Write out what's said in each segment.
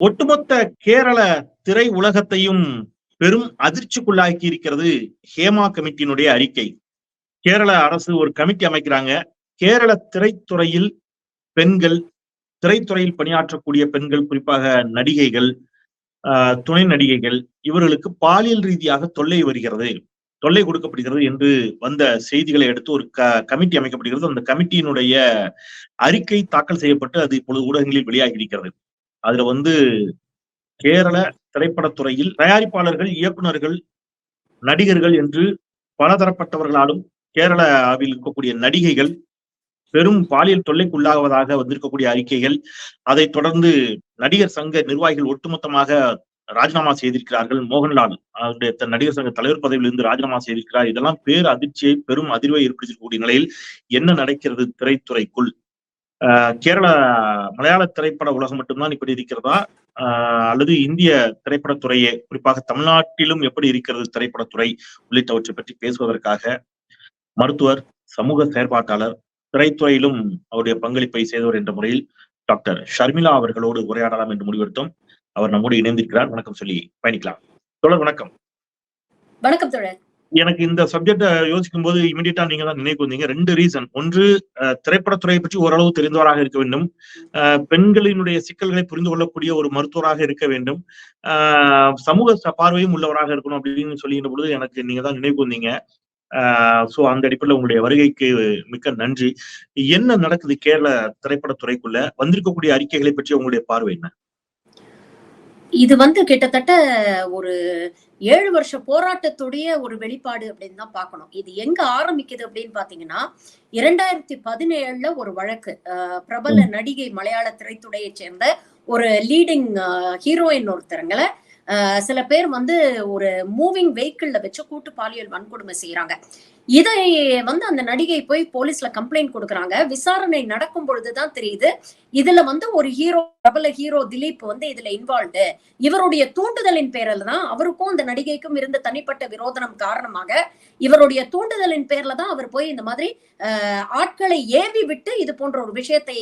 ஒட்டுமொத்த கேரள திரை உலகத்தையும் பெரும் அதிர்ச்சிக்குள்ளாக்கி இருக்கிறது ஹேமா கமிட்டியினுடைய அறிக்கை. கேரள அரசு ஒரு கமிட்டி அமைக்கிறாங்க. கேரள திரைத்துறையில் பெண்கள் திரைத்துறையில் பணியாற்றக்கூடிய பெண்கள் குறிப்பாக நடிகைகள் ஆஹ் துணை நடிகைகள் இவர்களுக்கு பாலியல் ரீதியாக தொல்லை வருகிறது. தொல்லை கொடுக்கப்படுகிறது என்று வந்த செய்திகளை எடுத்து ஒரு க கமிட்டி அமைக்கப்படுகிறது. அந்த கமிட்டியினுடைய அறிக்கை தாக்கல் செய்யப்பட்டு அது இப்பொழுது ஊடகங்களில் வெளியாகி இருக்கிறது. அதுல வந்து கேரள திரைப்படத்துறையில் தயாரிப்பாளர்கள் இயக்குனர்கள் நடிகர்கள் என்று பலதரப்பட்டவர்களாலும் கேரளாவில் இருக்கக்கூடிய நடிகைகள் பெரும் பாலியல் தொல்லைக்குள்ளாவதாக வந்திருக்கக்கூடிய அறிக்கைகள். அதைத் தொடர்ந்து நடிகர் சங்க நிர்வாகிகள் ஒட்டுமொத்தமாக ராஜினாமா செய்திருக்கிறார்கள். மோகன்லால் அவருடைய த- நடிகர் சங்க தலைவர் பதவியிலிருந்து ராஜினாமா செய்திருக்கிறார். இதெல்லாம் பேர் அதிர்ச்சியை பெரும் அதிர்வை ஏற்படுத்தக்கூடிய நிலையில் என்ன நடக்கிறது திரைத்துறைக்குள்? கேரள மலையாள திரைப்பட உலகம் மட்டும்தான் இப்படி இருக்கிறதா? ஆஹ் அல்லது இந்திய திரைப்படத்துறையே குறிப்பாக தமிழ்நாட்டிலும் எப்படி இருக்கிறது திரைப்படத்துறை உள்ளிட்டவற்றை பற்றி பேசுவதற்காக மருத்துவர் சமூக செயற்பாட்டாளர் திரைத்துறையிலும் அவருடைய பங்களிப்பை செய்தவர் என்ற முறையில் டாக்டர் ஷர்மிளா அவர்களோடு உரையாடலாம் என்று முடிவெடுத்தோம். அவர் நம்மோடு இணைந்திருக்கிறார். வணக்கம் சொல்லி பயணிக்கலாம். தொடர் வணக்கம். வணக்கம் தொடர் எனக்கு இந்த சப்ஜெக்ட யோசிக்கும் போது இமிடியட்டா நீங்க தான் நினைவு வந்தீங்க ரெண்டு ரீசன் ஒன்று திரைப்படத்துறையை பற்றி ஓரளவு தெரிந்தவராக இருக்க வேண்டும். பெண்களினுடைய சிக்கல்களை புரிந்து கொள்ளக்கூடிய ஒரு மருத்துவராக இருக்க வேண்டும். சமூக பார்வையும் உள்ளவராக இருக்கணும் அப்படின்னு சொல்லுகின்ற பொழுது எனக்கு நீங்க தான் நினைவு வந்தீங்க சோ அந்த அடிப்படையில் உங்களுடைய வருகைக்கு மிக்க நன்றி. என்ன நடக்குது கேரள திரைப்படத்துறைக்குள்ள? வந்திருக்கக்கூடிய அறிக்கைகளை பற்றி உங்களுடைய பார்வை என்ன? இது வந்து கிட்டத்தட்ட ஒரு ஏழு வருஷ போராட்டத்துடைய ஒரு வெளிப்பாடு அப்படின்னு தான் பார்க்கணும். இது எங்க ஆரம்பிக்குது அப்படின்னு பாத்தீங்கன்னா இரண்டாயிரத்தி பதினேழுல ஒரு வழக்கு. பிரபல நடிகை மலையாள திரைத்துறையை சேர்ந்த ஒரு லீடிங் ஹீரோயின் ஒருத்தருங்கள சில பேர் வந்து ஒரு மூவிங் வெஹிக்கிள்ல வச்சு கூட்டு பாலியல் வன்கொடுமை செய்யறாங்க இதை வந்து அந்த நடிகை போய் போலீஸ்ல கம்ப்ளைண்ட் கொடுக்குறாங்க. விசாரணை நடக்கும் பொழுதுதான் தெரியுது. இதுல வந்து ஒரு ஹீரோ பிரபல ஹீரோ திலீப் வந்து இதுல இன்வால்வ்டு இவருடைய தூண்டுதலின் பேரில் தான் அவருக்கும் இந்த நடிகைக்கும் இருந்த தனிப்பட்ட விரோதனம் காரணமாக இவருடைய தூண்டுதலின் பேர்ல தான் அவர் போய் இந்த மாதிரி ஆட்களை ஏவி விட்டு இது போன்ற ஒரு விஷயத்தை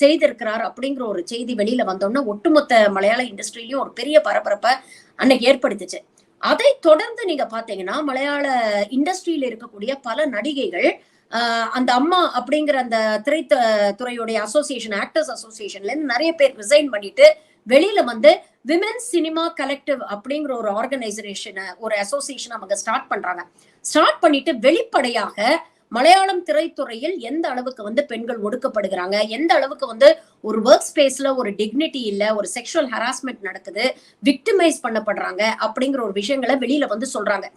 செய்திருக்கிறார் அப்படிங்கிற ஒரு செய்தி வெளியில வந்தோம்னா ஒட்டுமொத்த மலையாள இண்டஸ்ட்ரியிலயும் ஒரு பெரிய பரபரப்பை அன்னைக்கு ஏற்படுத்துச்சு. அதை தொடர்ந்து நீங்க பாத்தீங்கன்னா மலையாள இண்டஸ்ட்ரியில இருக்கக்கூடிய பல நடிகைகள் அந்த அம்மா அப்படிங்கிற அந்த திரைத்த துறையுடைய அசோசியேஷன் ஆக்டர்ஸ் அசோசியேஷன்ல இருந்து நிறைய பேர் ரிசைன் பண்ணிட்டு வெளியில வந்து விமென்ஸ் சினிமா கலெக்டிவ் அப்படிங்கிற ஒரு ஆர்கனைசேஷனை ஒரு அசோசியேஷன் அவங்க ஸ்டார்ட் பண்றாங்க. ஸ்டார்ட் பண்ணிட்டு வெளிப்படையாக மலையாளம் திரைத்துறையில் எந்த அளவுக்கு வந்து பெண்கள் ஒடுக்கப்படுகிறாங்க? எந்த அளவுக்கு வந்து ஒரு ஒர்க் ஸ்பேஸ்ல ஒரு டிக்னிட்டி இல்ல ஒரு செக்ஷுவல் ஹராஸ்மெண்ட் நடக்குது விக்டிமைஸ் பண்ணப்படுறாங்க அப்படிங்கிற ஒரு விஷயங்களை வெளியில வந்து சொல்றாங்க.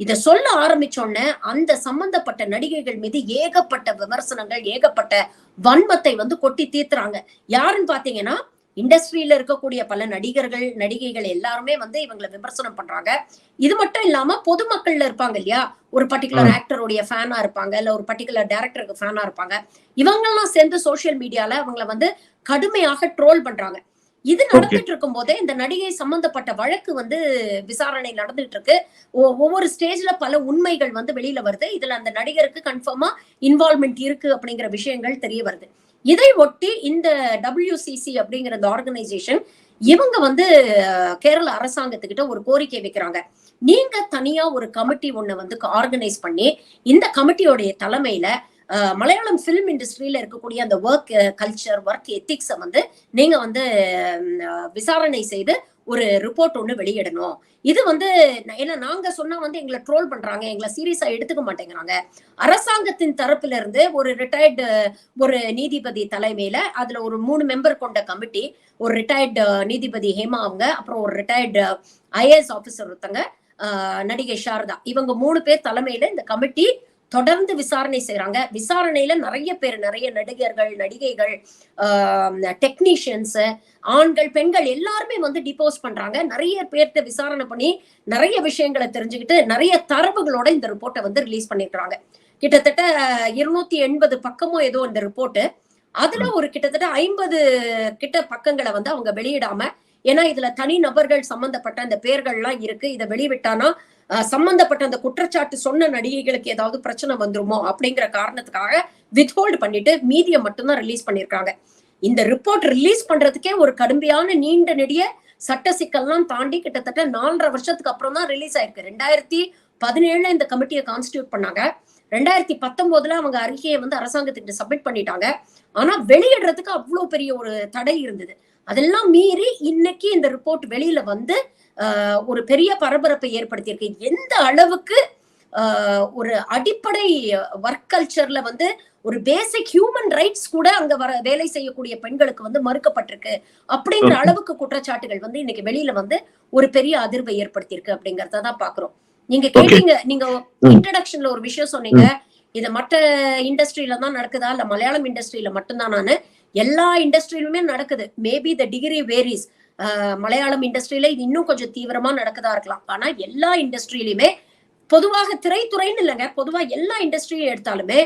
இதை சொல்ல ஆரம்பிச்சோடனே அந்த சம்பந்தப்பட்ட நடிகைகள் மீது ஏகப்பட்ட விமர்சனங்கள் ஏகப்பட்ட வன்மத்தை வந்து கொட்டி தீர்த்துறாங்க யாருன்னு பாத்தீங்கன்னா இண்டஸ்ட்ரியில இருக்கக்கூடிய பல நடிகர்கள் நடிகைகள் எல்லாருமே வந்து இவங்களை விமர்சனம் பண்றாங்க. இது மட்டும் இல்லாம பொதுமக்கள்ல இருப்பாங்க இல்லையா? ஒரு பர்டிகுலர் ஆக்டருடைய ஃபேனா இருப்பாங்க இல்ல ஒரு பர்டிகுலர் டேரக்டருக்கு ஃபேனா இருப்பாங்க. இவங்கெல்லாம் சேர்ந்து சோஷியல் மீடியால அவங்கள வந்து கடுமையாக ட்ரோல் பண்றாங்க. இது நடந்துட்டு இருக்கும் போதே இந்த நடிகை சம்பந்தப்பட்ட வழக்கு வந்து விசாரணை நடந்துட்டு இருக்கு. ஒவ்வொரு ஸ்டேஜ்ல பல உண்மைகள் வந்து வெளியில வருது. இதுல அந்த நடிகருக்கு கன்ஃபார்மா இன்வால்மெண்ட் இருக்கு அப்படிங்கிற விஷயங்கள் தெரிய வருது. இதை ஒட்டி இந்த டபிள்யூசிசி அப்படிங்கிற இந்த ஆர்கனைசேஷன் இவங்க வந்து கேரள அரசாங்கத்துக்கிட்ட ஒரு கோரிக்கை வைக்கிறாங்க. நீங்க தனியா ஒரு கமிட்டி ஒண்ணு வந்து ஆர்கனைஸ் பண்ணி இந்த கமிட்டியோடைய தலைமையில மலையாளம் ஃபிலிம் இண்டஸ்ட்ரியில இருக்கக்கூடிய அந்த ஒர்க் கல்ச்சர் ஒர்க் எத்திக்ஸை வந்து நீங்க வந்து விசாரணை செய்து ஒரு ரிப்போர்ட் ஒண்ணு வெளியிடணும். இது வந்து ஏன்னா நாங்க சொன்னா வந்து எங்களை ட்ரோல் பண்றாங்க எங்களை சீரியஸா எடுத்துக்க மாட்டேங்கிறாங்க. அரசாங்கத்தின் தரப்புல இருந்து ஒரு ரிட்டையர்டு ஒரு நீதிபதி தலைமையில அதுல ஒரு மூணு மெம்பர் கொண்ட கமிட்டி ஒரு ரிட்டையர்டு நீதிபதி ஹேமா அவங்க அப்புறம் ஒரு ரிட்டையர்டு ஐஏஎஸ் ஆபீசர் ஒருத்தங்க நடிகை சாரதா. இவங்க மூணு பேர் தலைமையில இந்த கமிட்டி தொடர்ந்து விசாரணை செய்றாங்க. விசாரணையில நிறைய பேர் நிறைய நடிகர்கள் நடிகைகள் டெக்னீஷியன்ஸ் ஆண்கள் பெண்கள் எல்லாருமே வந்து டிபோஸ் பண்றாங்க. நிறைய பேர்த்த விசாரணை பண்ணி நிறைய விஷயங்களை தெரிஞ்சுக்கிட்டு நிறைய தரவுகளோட இந்த ரிப்போர்ட்டை வந்து ரிலீஸ் பண்ணிருக்காங்க. கிட்டத்தட்ட இருநூத்தி எண்பது பக்கமோ ஏதோ இந்த ரிப்போர்ட் அதுல ஒரு கிட்டத்தட்ட ஐம்பது கிட்ட பக்கங்களை வந்து அவங்க வெளியிடாம ஏன்னா இதுல தனி நபர்கள் சம்பந்தப்பட்ட அந்த பெயர்கள்லாம் இருக்கு. இதை வெளிவிட்டானா சம்பந்தப்பட்ட அந்த குற்றச்சாட்டு சொன்ன நடிகைகளுக்கு ஏதாவது பிரச்சனை வந்துருமோ அப்படிங்கிற காரணத்துக்காக வித்ஹோல்டு பண்ணிட்டு மீதியை மட்டும்தான் ரிலீஸ் பண்ணியிருக்காங்க. இந்த ரிப்போர்ட் ரிலீஸ் பண்றதுக்கே ஒரு கடுமையான நீண்ட நெடிய சட்ட சிக்கல்லாம் தாண்டி கிட்டத்தட்ட நாலரை வருஷத்துக்கு அப்புறம் தான் ரிலீஸ் ஆயிருக்கு. ரெண்டாயிரத்தி பதினேழுல இந்த கமிட்டியை கான்ஸ்டியூட் பண்ணாங்க. ரெண்டாயிரத்தி பத்தொன்பதுல அவங்க அறிக்கையை வந்து அரசாங்கத்துக்கு சப்மிட் பண்ணிட்டாங்க. ஆனா வெளியிடுறதுக்கு அவ்வளவு பெரிய ஒரு தடை இருந்தது. அதெல்லாம் மீறி இன்னைக்கு இந்த ரிப்போர்ட் வெளியில வந்து ஒரு பெரிய பரபரப்பை ஏற்படுத்தியிருக்கு. எந்த அளவுக்கு ஒரு அடிப்படை ஒர்க் கல்ச்சர்ல வந்து ஒரு பேசிக் ஹியூமன் ரைட்ஸ் கூட அங்க வர வேலை செய்யக்கூடிய பெண்களுக்கு வந்து மறுக்கப்பட்டிருக்கு. அப்படிங்கிற. அளவுக்கு குற்றச்சாட்டுகள் வந்து இன்னைக்கு வெளியில வந்து ஒரு பெரிய அதிர்வை ஏற்படுத்தியிருக்கு அப்படிங்கறத தான் பாக்குறோம். நீங்க கேட்டீங்க நீங்க. இன்ட்ரடக்ஷன்ல ஒரு விஷயம் சொன்னீங்க. இது மற்ற இண்டஸ்ட்ரியில தான் நடக்குதா? இல்ல மலையாளம் இண்டஸ்ட்ரியில மட்டும்தான் நானு? எல்லா இண்டஸ்ட்ரியிலுமே நடக்குது. Maybe the degree varies Malayalam இண்டஸ்ட்ரியில இது இன்னும் கொஞ்சம் தீவிரமா நடக்குதா இருக்கலாம். ஆனா எல்லா இண்டஸ்ட்ரியிலுமே பொதுவாக திரைத்துறைன்னு இல்லைங்க. பொதுவா எல்லா இண்டஸ்ட்ரியும் எடுத்தாலுமே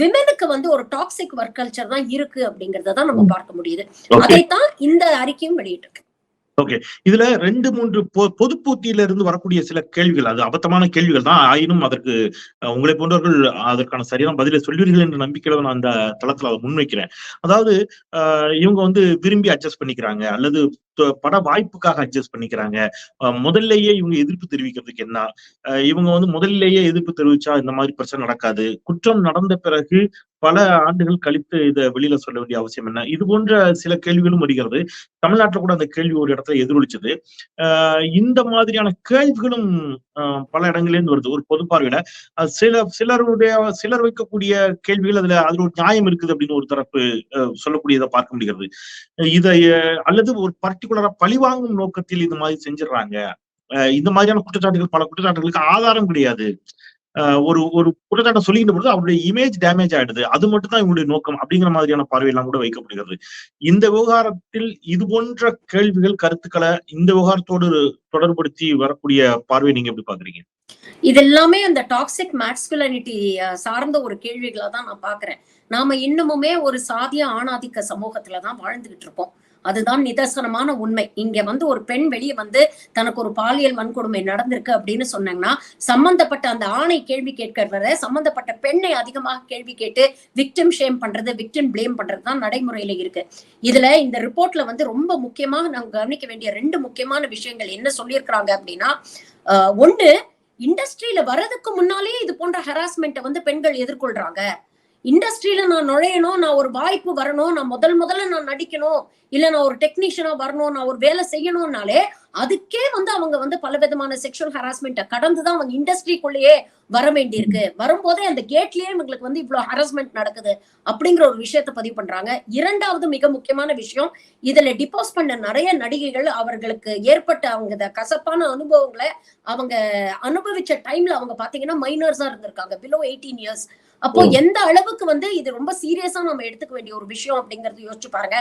விமெனுக்கு வந்து ஒரு டாக்ஸிக் ஒர்க் கல்ச்சர் தான் இருக்கு அப்படிங்கறத தான் நம்ம பார்க்க முடியுது. அதைத்தான் இந்த அறிக்கையும் வெளியிட்டிருக்கு. ஓகே இதுல ரெண்டு மூன்று பொ- போட்டியில இருந்து வரக்கூடிய சில கேள்விகள் அது அபத்தமான கேள்விகள் தான். ஆயினும் அதற்கு உங்களை போன்றவர்கள் அதற்கான சரியான பதிலை சொல்வீர்கள் என்ற நம்பிக்கையில நான் அந்த தளத்துல அதை முன்வைக்கிறேன். அதாவது இவங்க வந்து விரும்பி அட்ஜஸ்ட் பண்ணிக்கிறாங்க அல்லது பட வாய்ப்புக்காக அட்ஜஸ்ட் பண்ணிக்கிறாங்க. முதல்லயே இவங்க எதிர்ப்பு தெரிவிக்கிறதுக்கு என்ன? அஹ், இவங்க வந்து முதல்லயே எதிர்ப்பு தெரிவிச்சா இந்த மாதிரி பிரச்சனை நடக்காது. குற்றம் நடந்த பிறகு பல ஆண்டுகள் கழித்து இதை வெளியில சொல்ல வேண்டிய அவசியம் என்ன? இது போன்ற சில கேள்விகளும் வருகிறது. தமிழ்நாட்டில் கூட அந்த கேள்வி ஒரு இடத்துல எதிரொலிச்சது. ஆஹ் இந்த மாதிரியான கேள்விகளும் பல இடங்களிலிருந்து வருது. ஒரு பொது பார்வையில. சில சிலருடைய சிலர் வைக்கக்கூடிய கேள்விகள் அதுல அதுல ஒரு நியாயம் இருக்குது அப்படின்னு ஒரு தரப்பு அஹ் சொல்லக்கூடியதை பார்க்க முடிகிறது. இதை அல்லது ஒரு பர்டிகுலரா பழிவாங்கும் நோக்கத்தில் இது மாதிரி செஞ்சிடறாங்க. இந்த மாதிரியான குற்றச்சாட்டுகள் பல குற்றச்சாட்டுகளுக்கு ஆதாரம் கிடையாது. ஒரு ஒரு குற்றச்சாட்டை சொல்லிக்கிட்ட பொழுது அவருடைய இமேஜ் டேமேஜ் ஆயிடுது. அது மட்டும் தான் இவங்களுடைய நோக்கம் அப்படிங்கிற மாதிரியான பார்வையெல்லாம் கூட வைக்கப்படுகிறது. இந்த விவகாரத்தில் இது போன்ற கேள்விகள் கருத்துக்களை இந்த விவகாரத்தோடு தொடர்படுத்தி வரக்கூடிய பார்வை நீங்க எப்படி பாக்குறீங்க இது எல்லாமே அந்த டாக்ஸிக் மேக்ஸ்குலனிட்டி சார்ந்த ஒரு கேள்விகளை தான் நான் பாக்குறேன் நாம இன்னமுமே ஒரு சாதிய ஆணாதிக்க சமூகத்துல தான் வாழ்ந்துகிட்டு இருக்கோம். அதுதான் நிதர்சனமான உண்மை. இங்க வந்து ஒரு பெண் வெளியே வந்து தனக்கு ஒரு பாலியல் வன்கொடுமை நடந்திருக்கு அப்படின்னு சொன்னாங்கன்னா சம்பந்தப்பட்ட அந்த ஆணை கேள்வி கேட்கிறத சம்பந்தப்பட்ட பெண்ணை அதிகமாக கேள்வி கேட்டு விக்டிம் ஷேம் பண்றது விக்டிம் ப்ளேம் பண்றது தான் நடைமுறையில இருக்கு. இதுல இந்த ரிப்போர்ட்ல வந்து ரொம்ப முக்கியமாக நம்ம கவனிக்க வேண்டிய ரெண்டு முக்கியமான விஷயங்கள் என்ன சொல்லியிருக்கிறாங்க அப்படின்னா ஒன்று இண்டஸ்ட்ரியில வர்றதுக்கு முன்னாலேயே இது போன்ற ஹராஸ்மெண்ட்டை வந்து பெண்கள் எதிர்கொள்றாங்க. இண்டஸ்ட்ரியில நான் நுழையணும் நான் ஒரு வாய்ப்பு வரணும் நான் முதல் முதல்ல நான் நடிக்கணும் இல்ல நான் ஒரு டெக்னீஷியனா வரணும் நான் ஒரு வேலை செய்யணும்னாலே அதுக்கே வந்து அவங்க வந்து பல விதமான செக்ஷுவல் ஹராஸ்மெண்ட்டை கடந்துதான் அவங்க இண்டஸ்ட்ரிக்குள்ளேயே வர வேண்டியிருக்கு. வரும்போதே அந்த கேட்லயே இவங்களுக்கு வந்து இவ்வளவு ஹராஸ்மெண்ட் நடக்குது அப்படிங்கிற ஒரு விஷயத்த பதிவு பண்றாங்க. இரண்டாவது மிக முக்கியமான விஷயம் இதுல டிபோஸ் பண்ண நிறைய நடிகைகள் அவர்களுக்கு ஏற்பட்ட அவங்க கசப்பான அனுபவங்களை அவங்க அனுபவிச்ச டைம்ல அவங்க பாத்தீங்கன்னா மைனர்ஸா இருந்திருக்காங்க. பிலோ எயிட்டீன் இயர்ஸ் அப்போ. எந்த அளவுக்கு வந்து இது ரொம்ப சீரியஸா நம்ம எடுத்துக்க வேண்டிய ஒரு விஷயம் அப்படிங்கறது யோசிச்சு பாருங்க.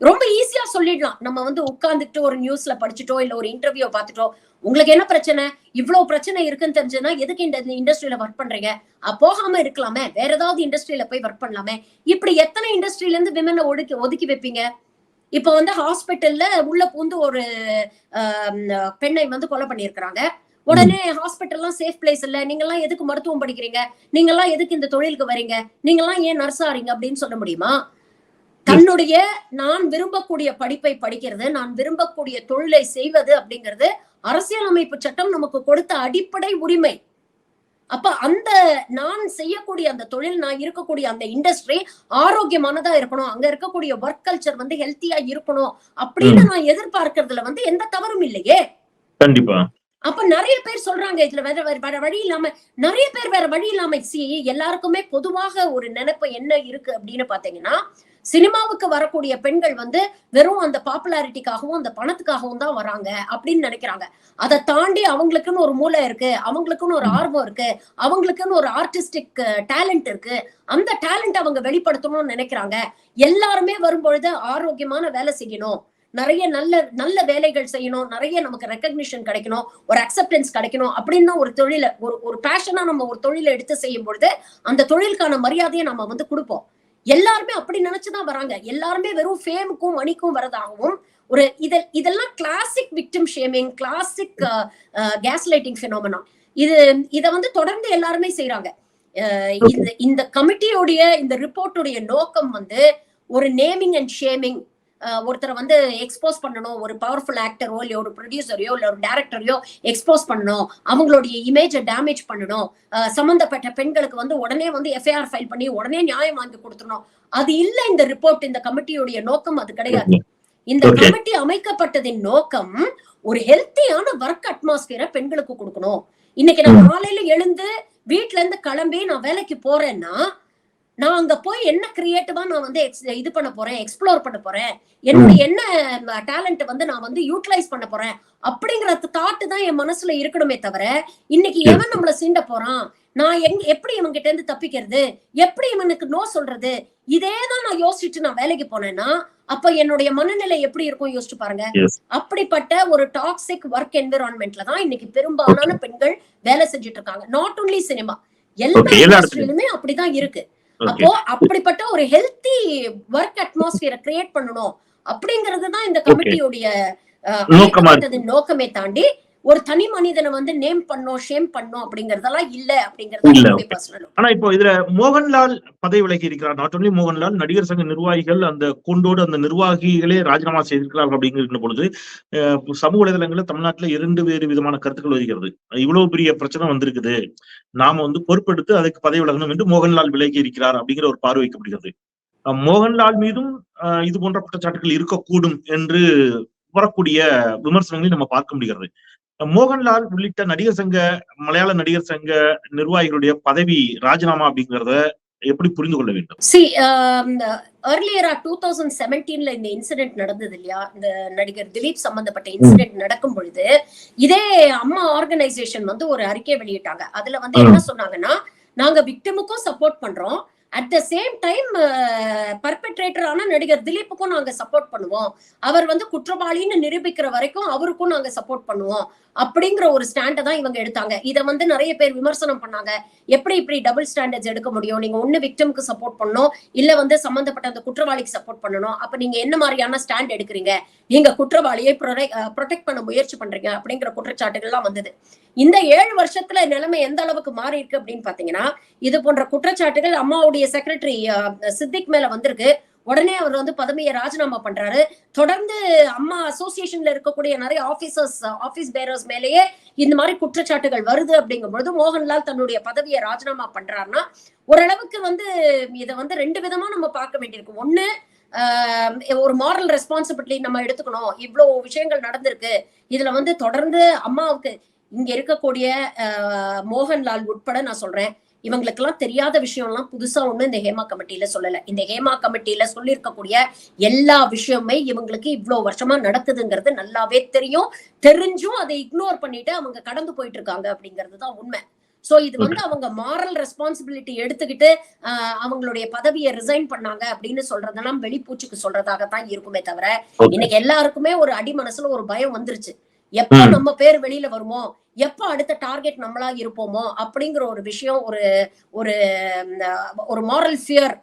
ரொம்ப ஈஸியா சொல்லிடலாம். நம்ம வந்து உட்கார்ந்துட்டு ஒரு நியூஸ்ல படிச்சுட்டோ இல்ல ஒரு இன்டர்வியூ பார்த்துட்டோ உங்களுக்கு என்ன பிரச்சனை? இவ்வளவு பிரச்சனை இருக்குன்னு தெரிஞ்சதுன்னா எதுக்கு இந்த இண்டஸ்ட்ரியில ஒர்க் பண்றீங்க? போகாம இருக்கலாமே. வேற ஏதாவது இண்டஸ்ட்ரியில போய் ஒர்க் பண்ணலாமே. இப்படி எத்தனை இண்டஸ்ட்ரியில இருந்து விமனை ஒதுக்கி ஒதுக்கி வைப்பீங்க? இப்ப வந்து ஹாஸ்பிட்டல்ல உள்ள பூந்து ஒரு பெண்ணை வந்து கொலை பண்ணியிருக்கிறாங்க. உடனே ஹாஸ்பிட்டல்லாம் சேஃப் பிளேஸ் இல்ல. நீங்க எல்லாம் எதுக்கு மருத்துவம் படிக்கிறீங்க? நீங்க எல்லாம் எதுக்கு இந்த தொழிலுக்கு வரீங்க? நீங்க எல்லாம் ஏன் நர்ஸ் ஆறீங்க அப்படின்னு சொல்ல முடியுமா? தன்னுடைய நான் விரும்பக்கூடிய படிப்பை படிக்கிறது நான் விரும்பக்கூடிய தொழிலை செய்வது அப்படிங்கிறது அரசியலமைப்பு சட்டம் நமக்கு கொடுத்த அடிப்படை உரிமை. அப்ப அந்த நான் செய்யக்கூடிய அந்த தொழில் நான் இருக்கக்கூடிய அந்த இண்டஸ்ட்ரி ஆரோக்கியமானதா இருக்கணும். அங்க இருக்கக்கூடிய ஒர்க் கல்ச்சர் வந்து ஹெல்த்தியா இருக்கணும் அப்படின்னு நான் எதிர்பார்க்கறதுல வந்து எந்த தவறும் இல்லையே. கண்டிப்பா. அப்ப நிறைய பேர் சொல்றாங்க இதுல வேற வேற வழி இல்லாம நிறைய பேர் வேற வழி இல்லாம சி எல்லாருக்குமே பொதுவாக ஒரு நினைப்பு என்ன இருக்கு அப்படின்னு பாத்தீங்கன்னா சினிமாவுக்கு வரக்கூடிய பெண்கள் வந்து வெறும் அந்த பாப்புலாரிட்டிக்காகவும் அந்த பணத்துக்காகவும் தான் வராங்க அப்படின்னு நினைக்கிறாங்க. அதை தாண்டி அவங்களுக்குன்னு ஒரு மூளை இருக்கு அவங்களுக்குன்னு ஒரு ஆர்வம் இருக்கு அவங்களுக்குன்னு ஒரு ஆர்டிஸ்டிக் டேலண்ட் இருக்கு. அந்த டேலண்ட் அவங்க வெளிப்படுத்தணும்னு நினைக்கிறாங்க. எல்லாருமே வரும்பொழுது ஆரோக்கியமான வேலை செய்யணும். நிறைய நல்ல நல்ல வேலைகள் செய்யணும் நிறைய நமக்கு ரெக்கக்னிஷன் கிடைக்கணும் ஒரு அக்செப்டன்ஸ் கிடைக்கணும் அப்படின்னு ஒரு தொழிலை ஒரு ஒரு பேஷனா நம்ம ஒரு தொழிலை எடுத்து செய்யும் பொழுது அந்த தொழிலுக்கான மரியாதையை நம்ம வந்து கொடுப்போம். எல்லாருமே அப்படி நினைச்சுதான் வராங்க. எல்லாருமே வெறும் ஃபேமுக்கும் மணிக்கும் வரதாகவும் ஒரு இத இதெல்லாம் classic victim shaming classic gaslighting phenomena இது இத வந்து தொடர்ந்து எல்லாருமே செய்யறாங்க இந்த இந்த கமிட்டியோடைய இந்த ரிப்போர்ட்டுடைய நோக்கம் வந்து ஒரு நேமிங் அண்ட் ஷேமிங் ஒருத்தரை வந்து எக்ஸ்போஸ் பண்ணணும். ஒரு பவர்ஃபுல் ஆக்டரோ இல்ல ஒரு ப்ரொடியூசரையோ இல்ல ஒரு டேரக்டரையோ எக்ஸ்போஸ் பண்ணணும். அவங்களுடைய இமேஜை டேமேஜ் பண்ணணும். அஹ் சம்பந்தப்பட்ட பெண்களுக்கு வந்து உடனே வந்து எஃப்ஐஆர் ஃபைல் பண்ணி உடனே நியாயம் வாங்கி கொடுத்துடணும். அது இல்ல இந்த ரிப்போர்ட் இந்த கமிட்டியுடைய நோக்கம் அது கிடையாது. இந்த. கமிட்டி அமைக்கப்பட்டதின் நோக்கம் ஒரு ஹெல்த்தியான ஒர்க் அட்மாஸ்பியரை பெண்களுக்கு கொடுக்கணும். இன்னைக்கு நான் காலையில எழுந்து வீட்ல இருந்து கிளம்பி நான் வேலைக்கு போறேன்னா நான் அங்க போய் என்ன கிரியேட்டிவா நான் வந்து இது பண்ண போறேன் எக்ஸ்ப்ளோர் பண்ண போறேன் என்னுடைய என்ன டேலண்ட் வந்து நான் வந்து யூட்டிலைஸ் பண்ண போறேன் அப்படிங்கிற தாட்டு தான் என் மனசுல இருக்கணுமே தவிர இன்னைக்கு. எவன் நம்மள சீண்ட போறான்? நான் எங்க எப்படி இவன் கிட்ட இருந்து தப்பிக்கிறது? எப்படி இவனுக்கு நோ சொல்றது? இதே தான் நான் யோசிச்சுட்டு நான் வேலைக்கு போனேன்னா அப்ப என்னுடைய மனநிலை எப்படி இருக்கும் யோசிச்சு பாருங்க. அப்படிப்பட்ட ஒரு டாக்ஸிக் ஒர்க் என்விரான்மெண்ட்ல தான் இன்னைக்கு பெரும்பாலான பெண்கள் வேலை செஞ்சுட்டு இருக்காங்க. நாட் only சினிமா எல்லா இண்டஸ்ட்ரியிலுமே அப்படிதான் இருக்கு. அப்போ அப்படிப்பட்ட ஒரு ஹெல்த்தி ஒர்க் அட்மாஸ்பியரை கிரியேட் பண்ணணும் அப்படிங்கிறது தான் இந்த கமிட்டியுடைய நோக்கமே தாண்டி ஒரு தனி மனிதனை வந்து நேம் பண்ணோம் ஷேம் பண்ணோம் அப்படிங்கறதெல்லாம் இல்ல. அப்படிங்கறது ஆனா இப்போ இதுல மோகன்லால் பதவி விலகி இருக்கிறார். நாட் only மோகன்லால் நடிகர் சங்க நிர்வாகிகள் அந்த கொண்டோடு அந்த நிர்வாகிகளே ராஜினாமா செய்திருக்கிறார்கள் அப்படிங்கிற பொழுது சமூக வலைதளங்கள்ல தமிழ்நாட்டுல இரண்டு வேறு விதமான கருத்துக்கள் வருகிறது. இவ்வளவு பெரிய பிரச்சனை வந்திருக்குது. நாம வந்து பொறுப்பெடுத்து அதுக்கு பதவி விலகணும் என்று மோகன்லால் விலகி இருக்கிறார் அப்படிங்கிற ஒரு பார்வை வைக்கப்படுகிறது. மோகன்லால் மீதும் இது போன்ற குற்றச்சாட்டுகள் இருக்கக்கூடும் என்று வரக்கூடிய விமர்சனங்களை நம்ம பார்க்க முடிகிறது. மோகன்லால் உள்ளிட்ட நடிகர் சங்க மலையாள நடிகர் சங்க நிர்வாகிகளுடைய பதவி ராஜினாமா அப்படிங்கறத எப்படி புரிந்து கொள்ள வேண்டும்? சி ஏர்லியரா டூ தௌசண்ட் செவன்டீன்ல இந்த இன்சிடென்ட் நடந்தது இல்லையா? இந்த நடிகர் திலீப் சம்பந்தப்பட்ட இன்சிடென்ட் நடக்கும் பொழுது இதே அம்மா ஆர்கனைசேஷன் வந்து ஒரு அறிக்கை வெளியிட்டாங்க. அதுல வந்து என்ன சொன்னாங்கன்னா நாங்க விக்டிமுக்கும் சப்போர்ட் பண்றோம். அட் த சேம் டைம் பர்பெட்ரேட்டரான நடிகர் திலீப்புக்கும் நாங்க சப்போர்ட் பண்ணுவோம். அவர் வந்து குற்றவாளின்னு நிரூபிக்கிற வரைக்கும் அவருக்கும் நாங்க சப்போர்ட் பண்ணுவோம். அப்படிங்கிற ஒரு ஸ்டாண்டை தான் இவங்க எடுத்தாங்க. இதை வந்து நிறைய பேர் விமர்சனம் பண்ணாங்க. எப்படி இப்படி டபுள் ஸ்டாண்டர்ட்ஸ் எடுக்க முடியும்? நீங்க ஒண்ணு விக்டமுக்கு சப்போர்ட் பண்ணணும். இல்ல வந்து சம்பந்தப்பட்ட அந்த குற்றவாளிக்கு சப்போர்ட் பண்ணணும். அப்ப நீங்க என்ன மாதிரியான ஸ்டாண்ட் எடுக்கிறீங்க? நீங்க குற்றவாளியை ப்ரொடெக்ட் பண்ண முயற்சி பண்றீங்க அப்படிங்கிற குற்றச்சாட்டுகள்லாம் வந்தது. இந்த ஏழு வருஷத்துல நிலைமை எந்த அளவுக்கு மாறி இருக்கு அப்படின்னு பாத்தீங்கன்னா இது போன்ற குற்றச்சாட்டுகள் அம்மாவுடைய செக்ரட்டரி சித்திக் மேல வந்திருக்கு. உடனே அவர் வந்து பதவியை ராஜினாமா பண்றாரு. தொடர்ந்து அம்மா அசோசியேஷன்ல இருக்கக்கூடிய நிறைய ஆபீசர்ஸ் ஆபீஸ் பேரர்ஸ் மேலேயே இந்த மாதிரி குற்றச்சாட்டுகள் வருது அப்படிங்கும் பொழுது மோகன்லால் தன்னுடைய பதவியை ராஜினாமா பண்றாருன்னா ஓரளவுக்கு வந்து இதை வந்து ரெண்டு விதமா நம்ம பார்க்க வேண்டியிருக்கும் ஒண்ணு ஆஹ் ஒரு மாரல் ரெஸ்பான்சிபிலிட்டி நம்ம எடுத்துக்கணும். இவ்வளவு விஷயங்கள் நடந்திருக்கு. இதுல வந்து தொடர்ந்து அம்மாவுக்கு இங்க இருக்கக்கூடிய ஆஹ் மோகன்லால் உட்பட நான் சொல்றேன். இவங்களுக்கெல்லாம் தெரியாத விஷயம்லாம் புதுசா ஒண்ணு இந்த ஹேமா கமிட்டியில சொல்லல. இந்த ஹேமா கமிட்டியில சொல்லியிருக்கக்கூடிய எல்லா விஷயமே இவங்களுக்கு இவ்வளவு வருஷமா நடக்குதுங்கிறது நல்லாவே தெரியும். தெரிஞ்சும் அதை இக்னோர் பண்ணிட்டு அவங்க கடந்து போயிட்டு இருக்காங்க அப்படிங்கிறது தான் உண்மை. சோ இது வந்து அவங்க மாரல் ரெஸ்பான்சிபிலிட்டி எடுத்துக்கிட்டு அவங்களுடைய பதவியை ரிசைன் பண்ணாங்க அப்படின்னு சொல்றதெல்லாம் வெளிப்பூச்சுக்கு சொல்றதாகத்தான் இருக்குமே தவிர. இன்னைக்கு எல்லாருக்குமே ஒரு அடி மனசுல ஒரு பயம் வந்துருச்சு. எப்ப. நம்ம பேர் வெளியில வருமோ? எப்ப அடுத்த டார்கெட் நம்மளா இருப்போமோ? அப்படிங்கிற ஒரு விஷயம் ஒரு ஒரு ஒரு மாரல் ஃபியர்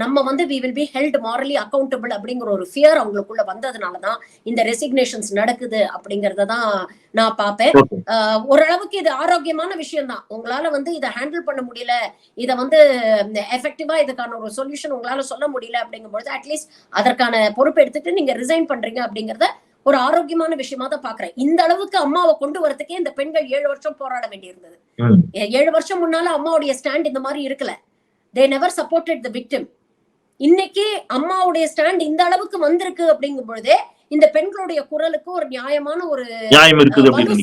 நம்ம வந்து we will be held morally accountable அப்படிங்கிற ஒரு ஃபியர் அவங்களுக்குள்ள வந்ததுனாலதான் இந்த ரெசிக்னேஷன்ஸ் நடக்குது அப்படிங்கறத தான் நான் பார்ப்பேன். ஓரளவுக்கு இது ஆரோக்கியமான விஷயம் தான் உங்களால வந்து இதை ஹேண்டில் பண்ண முடியல. இதை வந்து எஃபெக்டிவா இதுக்கான ஒரு சொல்யூஷன் உங்களால சொல்ல முடியல அப்படிங்கும்பொழுது அட்லீஸ்ட் அதற்கான பொறுப்பு எடுத்துட்டு நீங்க ரிசைன் பண்றீங்க அப்படிங்கறத ஒரு ஆரோக்கியமான விஷயமா தான் பாக்குறேன். இந்த அளவுக்கு அம்மாவை கொண்டு வரதுக்கே இந்த பெண்கள் ஏழு வருஷம் போராட வேண்டியிருந்தது. ஏழு வருஷம் முன்னால அம்மாவுடைய ஸ்டாண்ட் இந்த மாதிரி இருக்கல. They never supported the victim இன்னைக்கு அம்மாவுடைய ஸ்டாண்ட் இந்த அளவுக்கு வந்திருக்கு அப்படிங்கும் பொழுதே இந்த பெண்களுடைய குரலுக்கு ஒரு நியாயமான ஒரு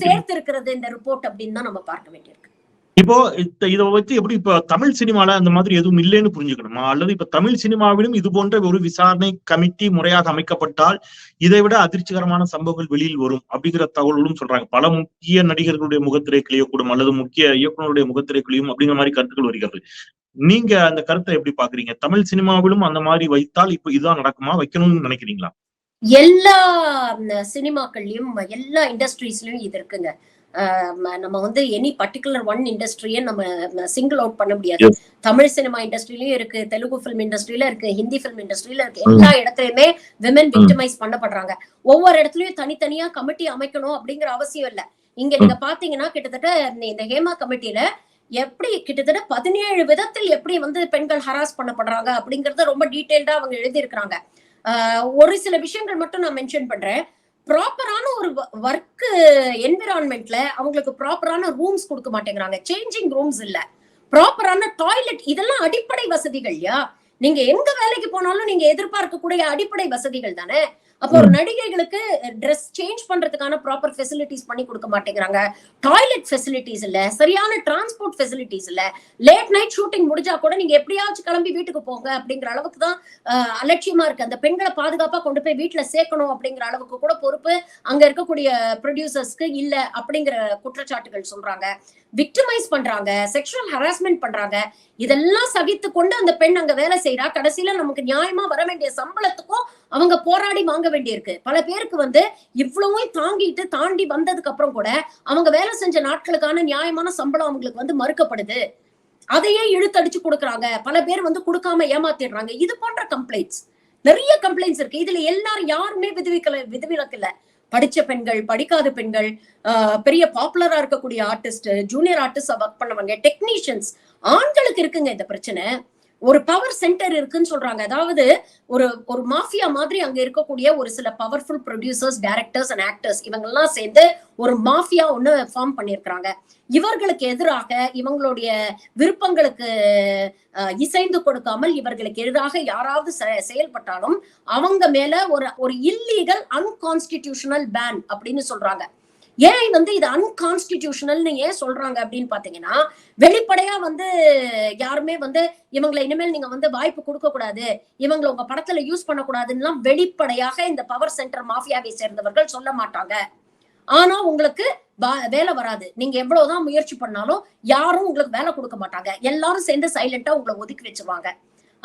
சேர்த்து இருக்கிறது இந்த ரிப்போர்ட் அப்படின்னு தான் நம்ம பார்க்க வேண்டியிருக்கு. இப்போ இதை இத வச்சு எப்படி இப்ப தமிழ் சினிமால அந்த மாதிரி எதுவும் இல்லைன்னு புரிஞ்சுக்கணுமா? அல்லது இப்ப தமிழ் சினிமாவிலும் இது போன்ற ஒரு விசாரணை கமிட்டி முறையாக அமைக்கப்பட்டால் இதை விட அதிர்ச்சிகரமான சம்பவங்கள் வெளியில் வரும் அப்படிங்கிற தகவல்களும் சொல்றாங்க. பல முக்கிய நடிகர்களுடைய முகத்திரை கிளியக்கூடும் அல்லது முக்கிய இயக்குநருடைய முகத்திரை கிளியும் அப்படிங்கிற மாதிரி கருத்துக்கள் வருகிறது. நீங்க அந்த கருத்தை எப்படி பாக்குறீங்க? தமிழ் சினிமாவிலும் அந்த மாதிரி வைத்தால் இப்ப இதுதான் நடக்குமா? வைக்கணும்னு நினைக்கிறீங்களா? எல்லா சினிமாக்கள்லயும் எல்லா இண்டஸ்ட்ரீஸ்லயும் இது இருக்குங்க. நம்ம வந்து எனி பர்டிகுலர் ஒன் இண்டஸ்ட்ரியை நம்ம சிங்கிள் அவுட் பண்ண முடியாது. தமிழ் சினிமா இண்டஸ்ட்ரியிலயும் இருக்கு தெலுங்கு ஃபிலிம் இண்டஸ்ட்ரியில இருக்கு ஹிந்தி ஃபிலிம் இண்டஸ்ட்ரியில இருக்கு எல்லா இடத்துலயுமே விமன் விக்டிமைஸ் பண்ணப்படுறாங்க. ஒவ்வொரு இடத்துலயும் தனித்தனியா கமிட்டி அமைக்கணும் அப்படிங்கிற அவசியம் இல்ல. இங்க நீங்க பாத்தீங்கன்னா கிட்டத்தட்ட இந்த- ஹேமா கமிட்டில எப்படி கிட்டத்தட்ட பதினேழு விதத்தில் எப்படி வந்து பெண்கள் ஹராஸ் பண்ணப்படுறாங்க அப்படிங்கறத ரொம்ப டீடைல்டா அவங்க எழுதியிருக்கிறாங்க. ஆஹ் ஒரு சில விஷயங்கள் மட்டும் நான் மென்ஷன் பண்றேன். ப்ராப்பரான ஒரு ஒர்க் என்விரான்மெண்ட்ல அவங்களுக்கு ப்ராப்பரான ரூம்ஸ் கொடுக்க மாட்டேங்கிறாங்க. சேஞ்சிங் ரூம்ஸ் இல்ல. ப்ராப்பரான டாய்லெட் இதெல்லாம் அடிப்படை வசதிகள் இல்லையா நீங்க எங்க வேலைக்கு போனாலும் நீங்க எதிர்பார்க்கக்கூடிய அடிப்படை வசதிகள் தானே? அப்போ ஒரு நடிகைகளுக்கு ட்ரெஸ் சேஞ்ச் பண்றதுக்கான ப்ராப்பர் ஃபெசிலிட்டிஸ் பண்ணி கொடுக்க மாட்டேங்கிறாங்க. டாய்லெட் ஃபெசிலிட்டிஸ் இல்ல சரியான டிரான்ஸ்போர்ட் ஃபெசிலிட்டிஸ் இல்ல லேட் நைட் ஷூட்டிங் முடிஞ்சா கூட நீங்க எப்படியாச்சும் கிளம்பி வீட்டுக்கு போங்க அப்படிங்கிற அளவுக்கு தான் அலட்சியமா இருக்கு. அந்த பெண்களை பாதுகாப்பா கொண்டு போய் வீட்டுல சேர்க்கணும் அப்படிங்கிற அளவுக்கு கூட பொறுப்பு அங்க இருக்கக்கூடிய ப்ரொடியூசர்ஸ்க்கு இல்ல அப்படிங்கிற குற்றச்சாட்டுகள் சொல்றாங்க. விக்டிமைஸ் பண்றாங்க செக்ஷுவல் ஹராஸ்மெண்ட் பண்றாங்க. இதெல்லாம் சகித்து கொண்டு அந்த பெண் அங்க வேலை செய்யறா கடைசியில நமக்கு நியாயமா வர வேண்டிய சம்பளத்துக்கும் அவங்க போராடி வாங்க வேண்டியிருக்கு. பல பேருக்கு வந்து இவ்வளவும் தாங்கிட்டு தாண்டி வந்ததுக்கு அப்புறம் கூட அவங்க வேலை செஞ்ச நாட்களுக்கான நியாயமான சம்பளம் அவங்களுக்கு வந்து மறுக்கப்படுது. அதையே இழுத்தடிச்சு கொடுக்குறாங்க. பல பேர் வந்து கொடுக்காம ஏமாத்திடுறாங்க. இது போன்ற கம்ப்ளைண்ட்ஸ் நிறைய கம்ப்ளைண்ட்ஸ் இருக்கு. இதுல எல்லாரும் யாருமே விதிவிக்கல விதிவிலக்கல படிச்ச பெண்கள் படிக்காத பெண்கள் ஆஹ் பெரிய பாப்புலரா இருக்கக்கூடிய ஆர்டிஸ்ட் ஜூனியர் ஆர்டிஸ்ட் ஒர்க் பண்ணவங்க டெக்னீஷியன்ஸ் ஆண்களுக்கு இருக்குங்க இந்த பிரச்சனை. ஒரு பவர் சென்டர் இருக்குன்னு சொல்றாங்க. அதாவது ஒரு ஒரு மாஃபியா மாதிரி அங்க இருக்கக்கூடிய ஒரு சில powerful producers directors and actors இவங்க எல்லாம் சேர்ந்து ஒரு மாஃபியா ஒண்ணு ஃபார்ம் பண்ணியிருக்கிறாங்க. இவர்களுக்கு எதிராக இவங்களுடைய விருப்பங்களுக்கு இசைந்து கொடுக்காமல் இவர்களுக்கு எதிராக யாராவது செ- செயல்பட்டாலும் அவங்க மேல ஒரு ஒரு இல்லீகல் அன்கான்ஸ்டிடியூஷனல் பேன் அப்படின்னு சொல்றாங்க. ஏன் வந்து இது அன்கான்ஸ்டிடியூஷனல்னு ஏன் சொல்றாங்க அப்படின்னு பாத்தீங்கன்னா வெளிப்படையா வந்து யாருமே வந்து இவங்களை இனிமேல் நீங்க வந்து வாய்ப்பு கொடுக்க கூடாது இவங்களை உங்க படத்துல யூஸ் பண்ணக்கூடாதுன்னு வெளிப்படையாக இந்த பவர் சென்டர் மாஃபியாவை சேர்ந்தவர்கள் சொல்ல மாட்டாங்க. ஆனா உங்களுக்கு வேலை வராது. நீங்க எவ்வளவுதான் முயற்சி பண்ணாலும் யாரும் உங்களுக்கு வேலை கொடுக்க மாட்டாங்க. எல்லாரும் சேர்ந்து சைலண்டா உங்களை ஒதுக்கி வச்சிருவாங்க.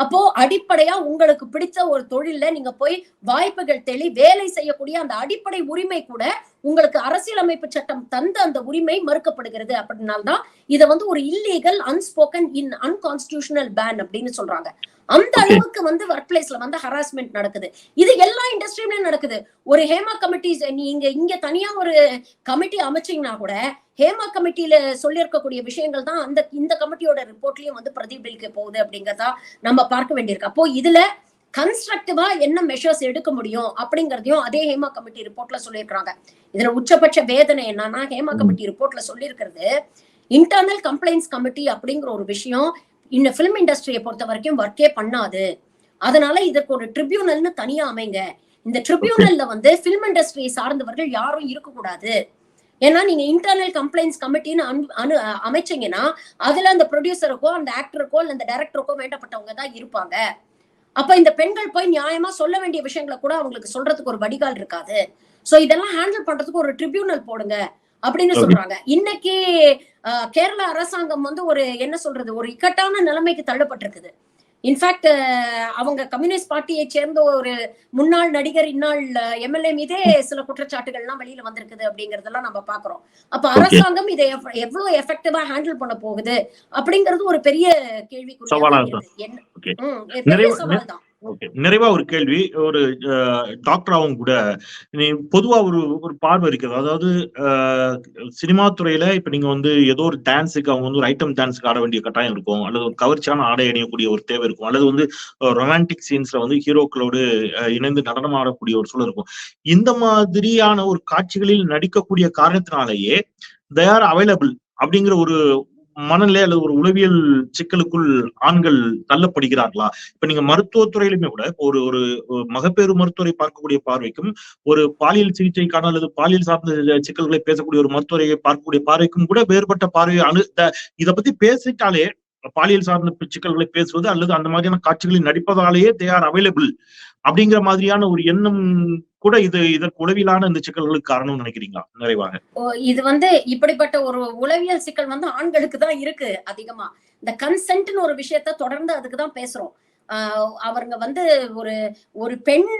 அப்போ அடிப்படையா உங்களுக்கு பிடிச்ச ஒரு தொழில நீங்க போய் வாய்ப்புகள் தேடி வேலை செய்யக்கூடிய அந்த அடிப்படை உரிமை கூட உங்களுக்கு அரசியலமைப்பு சட்டம் தந்த அந்த உரிமை மறுக்கப்படுகிறது அப்படின்னால்தான் இதை வந்து ஒரு illegal unspoken in unconstitutional ban அப்படின்னு சொல்றாங்க. அந்த. அளவுக்கு வந்து ஒர்க் பிளேஸ்ல வந்து ஹராஸ்மெண்ட் நடக்குது. இது எல்லா இண்டஸ்ட்ரியிலும் நடக்குது. ஒரு ஹேமா கமிட்டி நீங்க இங்க தனியா ஒரு கமிட்டி அமைச்சீங்கன்னா கூட ஹேமா கமிட்டியில சொல்லியிருக்கக்கூடிய விஷயங்கள் தான் அந்த இந்த கமிட்டியோட ரிப்போர்ட்லயும் வந்து பிரதிபலிக்க போகுது அப்படிங்கறதா நம்ம பார்க்க வேண்டியிருக்கு. அப்போ இதுல கன்ஸ்ட்ரக்டிவா என்ன மெஷர்ஸ் எடுக்க முடியும் அப்படிங்கறதையும் அதே ஹேமா கமிட்டி ரிப்போர்ட்ல சொல்லியிருக்காங்க இதுல உச்சபட்ச வேதனை என்னன்னா ஹேமா கமிட்டி ரிப்போர்ட்ல சொல்லியிருக்கிறது இன்டர்னல் கம்ப்ளைண்ட்ஸ் கமிட்டி அப்படிங்கிற ஒரு விஷயம் இந்த ஃபிலிம் இண்டஸ்ட்ரியை பொறுத்த வரைக்கும் ஒர்க்கே பண்ணாது. அதனால இதற்கு ஒரு ட்ரிபியூனல்னு தனியா அமைங்க. இந்த ட்ரிபியூனல்ல வந்து ஃபிலிம் இண்டஸ்ட்ரியை சார்ந்தவர்கள் யாரும் இருக்கக்கூடாது. ஏன்னா நீங்க இன்டர்னல் கம்ப்ளைண்ட்ஸ் கமிட்டின்னு அனு- அமைச்சீங்கன்னா அதுல அந்த ப்ரொடியூசருக்கோ அந்த ஆக்டருக்கோ இல்ல அந்த டைரக்டருக்கோ வேண்டப்பட்டவங்க தான் இருப்பாங்க. அப்ப இந்த பெண்கள் போய் நியாயமா சொல்ல வேண்டிய விஷயங்களை கூட அவங்களுக்கு சொல்றதுக்கு ஒரு வடிகால் இருக்காது. சோ இதெல்லாம் ஹேண்டில் பண்றதுக்கு ஒரு ட்ரிபியூனல் போடுங்க அப்படின்னு. சொல்றாங்க. இன்னைக்கு கேரள அரசாங்கம் வந்து ஒரு என்ன சொல்றது ஒரு இக்கட்டான நிலைமைக்கு தள்ளப்பட்டிருக்குது. இன்ஃபேக்ட் அவங்க கம்யூனிஸ்ட் பார்ட்டியை சேர்ந்த ஒரு முன்னாள் நடிகர் இந்நாள் எம்எல்ஏ மீதே சில குற்றச்சாட்டுகள்லாம் வெளியில வந்திருக்குது அப்படிங்கறதெல்லாம் நம்ம பாக்குறோம் அப்ப. அரசாங்கம் இதை எவ்வ- எவ்வளவு எஃபெக்டிவா ஹேண்டில் பண்ண போகுது அப்படிங்கிறது ஒரு பெரிய இருக்கு. என்ன? பெரிய சவால் தான் ஓகே. நிறைவா ஒரு கேள்வி. ஒரு டாக்டராகவும் கூட நீ பொதுவா ஒரு ஒரு பார்வை இருக்குது. அதாவது சினிமா துறையில இப்ப நீங்க வந்து ஏதோ ஒரு டான்ஸுக்கு அவங்க வந்து ஒரு ஐட்டம் டான்ஸுக்கு ஆட வேண்டிய கட்டாயம் இருக்கும். அல்லது ஒரு கவர்ச்சியான ஆடை அணியக்கூடிய ஒரு தேவை இருக்கும். அல்லது வந்து ரொமான்டிக் சீன்ஸ்ல வந்து ஹீரோக்களோடு இணைந்து நடனம் ஆடக்கூடிய ஒரு சூழல் இருக்கும். இந்த மாதிரியான ஒரு காட்சிகளில் நடிக்கக்கூடிய காரணத்தினாலேயே தே ஆர் அவைலபிள் அப்படிங்கிற ஒரு மனநிலை அல்லது ஒரு உளவியல் சிக்கலுக்குள் ஆண்கள் தள்ளப்படுகிறார்களா? இப்ப நீங்க மருத்துவத்துறையிலுமே கூட ஒரு ஒரு மகப்பேறு மருத்துவரை பார்க்கக்கூடிய பார்வைக்கும் ஒரு பாலியல் சிகிச்சைக்கான அல்லது பாலியல் சார்ந்த சிக்கல்களை பேசக்கூடிய ஒரு மருத்துவரை பார்க்கக்கூடிய பார்வைக்கும் கூட வேறுபட்ட பார்வை அணு த- பத்தி பேசிட்டாலே பாலியல் சார்ந்த சிக்கல்களை பேசுவது அல்லது அந்த மாதிரியான காட்சிகளில் நடிப்பதாலேயே தே ஆர் அவைலபிள் அப்படிங்கிற மாதிரியான ஒரு எண்ணம் கூட இது இதற்கு உளவிலான இந்த சிக்கல்களுக்கு காரணம் நினைக்கிறீங்களா? நிறைவாக. இது வந்து இப்படிப்பட்ட ஒரு உளவியல் சிக்கல் வந்து ஆண்களுக்கு தான் இருக்கு அதிகமா. இந்த கன்சென்ட்னு ஒரு விஷயத்த தொடர்ந்து அதுக்கு தான் பேசுறோம். ஆஹ் அவங்க வந்து ஒரு ஒரு பெண்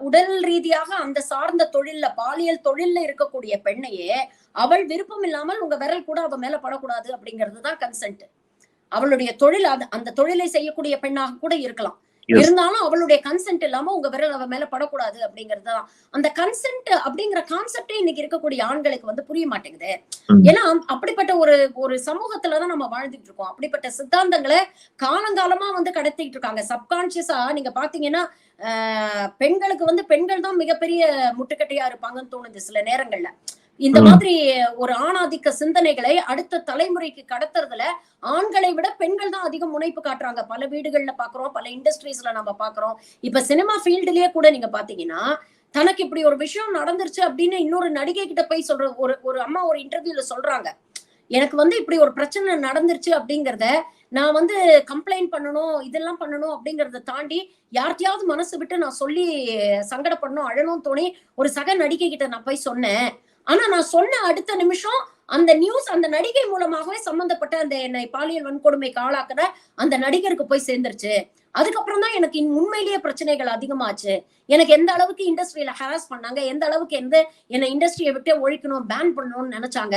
உடல் ரீதியாக அந்த சார்ந்த தொழில்ல பாலியல் தொழில்ல இருக்கக்கூடிய பெண்ணையே அவள் விருப்பம் இல்லாமல் உங்க விரல் கூட அவ மேல படக்கூடாது அப்படிங்கிறது தான் கன்சென்ட் அவளுடைய தொழில் அது அந்த தொழிலை செய்யக்கூடிய பெண்ணாக கூட இருக்கலாம். இருந்தாலும் அவளுடைய கன்சென்ட் இல்லாம உங்க விரல் அவ மேல படக்கூடாது அப்படிங்கிறது தான். அந்த கன்சென்ட் அப்படிங்கிற கான்செப்டே இன்னைக்கு இருக்கக்கூடிய ஆண்களுக்கு வந்து புரிய மாட்டேங்குது. ஏன்னா அப்படிப்பட்ட ஒரு ஒரு சமூகத்துலதான் நம்ம வாழ்ந்துட்டு இருக்கோம். அப்படிப்பட்ட சித்தாந்தங்களை காலங்காலமா வந்து கடத்திட்டு இருக்காங்க. சப்கான்சியஸா நீங்க பாத்தீங்கன்னா பெண்களுக்கு வந்து பெண்கள் தான் மிகப்பெரிய முட்டுக்கட்டையா இருப்பாங்கன்னு தோணுது சில நேரங்கள்ல. இந்த. மாதிரி ஒரு ஆணாதிக்க சிந்தனைகளை அடுத்த தலைமுறைக்கு கடத்துறதுல ஆண்களை விட பெண்கள் தான் அதிக முனைப்பு காட்டுறாங்க. பல வீடுகள்ல பாக்குறோம் பல இண்டஸ்ட்ரீஸ்ல நம்ம பாக்குறோம். இப்ப சினிமா ஃபீல்டுலயே கூட நீங்க பாத்தீங்கன்னா தனக்கு இப்படி ஒரு விஷயம் நடந்துருச்சு அப்படின்னு இன்னொரு நடிகை கிட்ட போய் சொல்ற ஒரு ஒரு அம்மா ஒரு இன்டர்வியூல சொல்றாங்க. எனக்கு வந்து இப்படி ஒரு பிரச்சனை நடந்துருச்சு அப்படிங்கறத நான் வந்து கம்ப்ளைண்ட் பண்ணணும் இதெல்லாம் பண்ணணும் அப்படிங்கறத தாண்டி யார்கிட்டயாவது மனசு விட்டு நான் சொல்லி சங்கடப்படணும் அழணும் தோணி ஒரு சக நடிகை கிட்ட நான் போய் சொன்னேன். ஆனா நான் சொன்ன அடுத்த நிமிஷம் அந்த நியூஸ் அந்த நடிகை மூலமாகவே சம்பந்தப்பட்ட அந்த என்னை பாலியல் வன்கொடுமைக்கு ஆளாக்குற அந்த நடிகருக்கு போய் சேர்ந்துருச்சு. அதுக்கப்புறம் தான் எனக்கு இன் உண்மையிலேயே பிரச்சனைகள் அதிகமாச்சு. எனக்கு எந்த அளவுக்கு இண்டஸ்ட்ரியில ஹராஸ் பண்ணாங்க எந்த அளவுக்கு எந்த என்னை இண்டஸ்ட்ரியை விட்டே ஒழிக்கணும் பேன் பண்ணணும்னு நினைச்சாங்க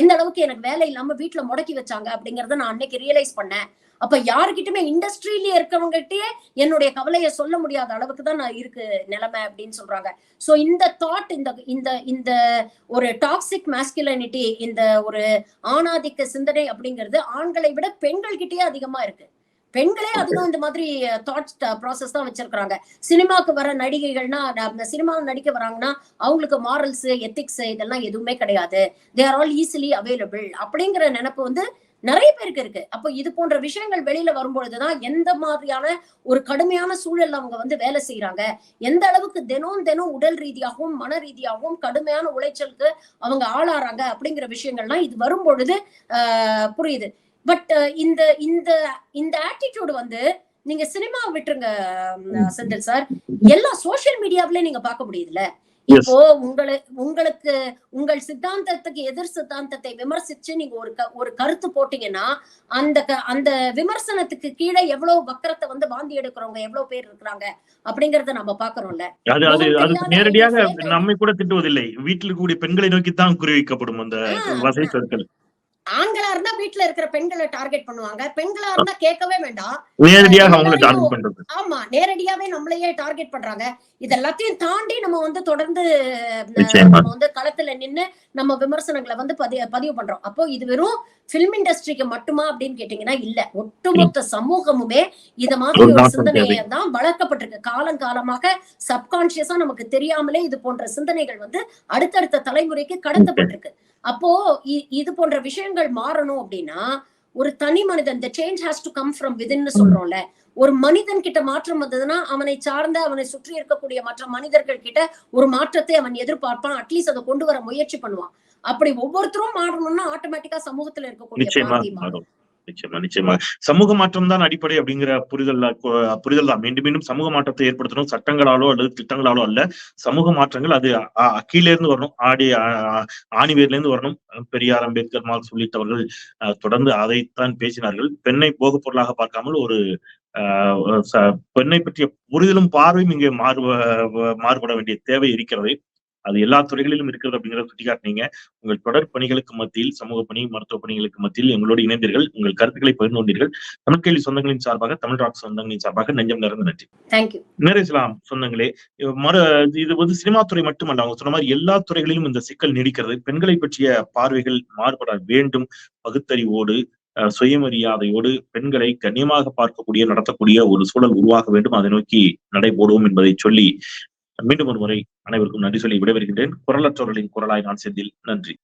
எந்த அளவுக்கு எனக்கு வேலை இல்லாம வீட்டுல முடக்கி வச்சாங்க அப்படிங்கறத நான் அன்னைக்கு ரியலைஸ் பண்ணேன். அப்ப யாருக்கிட்டுமே இண்டஸ்ட்ரியிலேயே இருக்கவங்ககிட்டயே என்னுடைய கவலையை சொல்ல முடியாத அளவுக்கு தான் நான் இருக்கு நிலைமை அப்படின்னு சொல்றாங்க. சோ இந்த தாட் இந்த இந்த இந்த ஒரு டாக்ஸிக் மாஸ்குலினிட்டி இந்த ஒரு ஆணாதிக்க சிந்தனை அப்படிங்கிறது ஆண்களை விட பெண்கள் கிட்டயே அதிகமா இருக்கு. பெண்களே அதிகம் இந்த மாதிரி தாட் ப்ராசஸ் தான் வச்சிருக்காங்க சினிமாக்கு வர நடிகைகள்னா அந்த சினிமாவில் நடிக்க வராங்கன்னா அவங்களுக்கு மாரல்ஸ் எத்திக்ஸ் இதெல்லாம் எதுவுமே கிடையாது. They are all easily available அப்படிங்கிற நினைப்பு வந்து நிறைய பேருக்கு இருக்கு. அப்போ இது போன்ற விஷயங்கள் வெளியில வரும்பொழுதுதான் எந்த மாதிரியான ஒரு கடுமையான சூழல்ல அவங்க வந்து வேலை செய்யறாங்க எந்த அளவுக்கு தினம் தினம் உடல் ரீதியாகவும் மன ரீதியாகவும் கடுமையான உளைச்சலுக்கு அவங்க ஆளாறாங்க அப்படிங்கிற விஷயங்கள்லாம் இது வரும்பொழுது ஆஹ் புரியுது. பட் இந்த இந்த இந்த ஆட்டிடியூட் வந்து நீங்க சினிமா விட்டுருங்க செந்தில் சார். எல்லா சோசியல் மீடியாவிலே நீங்க பார்க்க முடியுதுல்ல. Yes. இப்போ உங்களை உங்களுக்கு உங்கள் சித்தாந்தத்துக்கு எதிர் சித்தாந்தத்தை விமர்சிச்சு நீங்க ஒரு ஒரு கருத்து போட்டீங்கன்னா அந்த அந்த விமர்சனத்துக்கு கீழே எவ்வளவு வக்கரத்தை வந்து வாந்தி எடுக்கிறவங்க எவ்வளவு பேர் இருக்கிறாங்க அப்படிங்கறத நம்ம பாக்குறோம்ல அது அது அது நேரடியாக நம்மை கூட திட்டுவதில்லை. வீட்டில் இருக்கக்கூடிய பெண்களை நோக்கித்தான் குறிவைக்கப்படும் அந்த. வசை சொற்கள். ஆண்களா இருந்தா வீட்டுல இருக்கிற பெண்களை டார்கெட் பண்ணுவாங்க. பெண்களா இருந்தா கேட்கவே வேண்டாம். ஆமா நேரடியாவே நம்மளையே டார்கெட் பண்றாங்க. இது எல்லாத்தையும் தாண்டி நம்ம வந்து தொடர்ந்து. நம்ம வந்து களத்துல நின்னு நம்ம விமர்சனங்களை வந்து பதிவு பதிவு பண்றோம். அப்போ இது வெறும் பிலிம் இண்டஸ்ட்ரிக்கு மட்டுமா அப்படின்னு கேட்டீங்கன்னா இல்ல. ஒட்டுமொத்த சமூகமுமே இத மாதிரி ஒரு சிந்தனையை தான் வளர்க்கப்பட்டிருக்கு. காலங்காலமாக சப்கான்சியஸா நமக்கு தெரியாமலே இது போன்ற சிந்தனைகள் வந்து அடுத்தடுத்த தலைமுறைக்கு கடத்தப்பட்டிருக்கு. அப்போ இது போன்ற விஷயங்கள் மாறணும் அப்படின்னா ஒரு தனி மனிதன் the change has to come from விதின்னு சொல்றோம்ல. ஒரு மனிதன் கிட்ட மாற்றம் வந்ததுன்னா அவனை சார்ந்த அவனை சுற்றி இருக்கக்கூடிய மற்ற மனிதர்கள் கிட்ட ஒரு மாற்றத்தை அவன் எதிர்பார்ப்பான். அட்லீஸ்ட் அதை கொண்டு வர முயற்சி பண்ணுவான். அப்படி ஒவ்வொருத்தரும் மாறணும்னா ஆட்டோமேட்டிக்கா சமூகத்துல இருக்கக்கூடிய மாறும். நிச்சயமா நிச்சயமா. சமூக மாற்றம் தான் அடிப்படை அப்படிங்கிற புரிதல் புரிதல் தான். மீண்டும் மீண்டும் சமூக மாற்றத்தை ஏற்படுத்தணும். சட்டங்களாலோ அல்லது திட்டங்களாலோ அல்ல. சமூக மாற்றங்கள் அது கீழே இருந்து வரணும். ஆடி ஆணிவேர்ல இருந்து வரணும். பெரியார் அம்பேத்கர் மார்க்ஸ் உள்ளிட்டவர்கள் அஹ், தொடர்ந்து அதைத்தான் பேசினார்கள். பெண்ணை போக பொருளாக பார்க்காமல் ஒரு ச- பெண்ணை பற்றிய புரிதலும் பார்வையும் இங்கே மாறு மாறுபட வேண்டிய தேவை இருக்கிறது அது எல்லா துறைகளிலும் இருக்கிறது அப்படிங்கிறத சுட்டிக்காட்டினீங்க. உங்கள் தொடர் பணிகளுக்கு மத்தியில் சமூக பணி மருத்துவ பணிகளுக்கு மத்தியில் எங்களோடு இணைந்தீர்கள். உங்கள் கருத்துக்களை பகிர்ந்து கொண்டீர்கள். தமிழ் கேள்வி சொந்தங்களின் சார்பாக தமிழ் ராக் சொந்தங்களின் சார்பாக நெஞ்சம் நிறைந்த நன்றி. நேரேசலாம் சொந்தங்களே மறு இது வந்து சினிமா துறை மட்டுமல்ல. அவங்க சொன்ன மாதிரி எல்லா துறைகளிலும் இந்த சிக்கல் நீடிக்கிறது. பெண்களை பற்றிய பார்வைகள் மாறுபட வேண்டும். பகுத்தறிவோடு சுயமரியாதையோடு பெண்களை கண்ணியமாக பார்க்கக்கூடிய நடத்தக்கூடிய ஒரு சூழல் உருவாக வேண்டும். அதை நோக்கி நடைபோடுவோம் என்பதை சொல்லி மீண்டும் ஒரு முறை அனைவருக்கும் நன்றி சொல்லி விடைபெறுகின்றேன் குரலற்றோர்களின் குரலாய் நான் செந்தில் நன்றி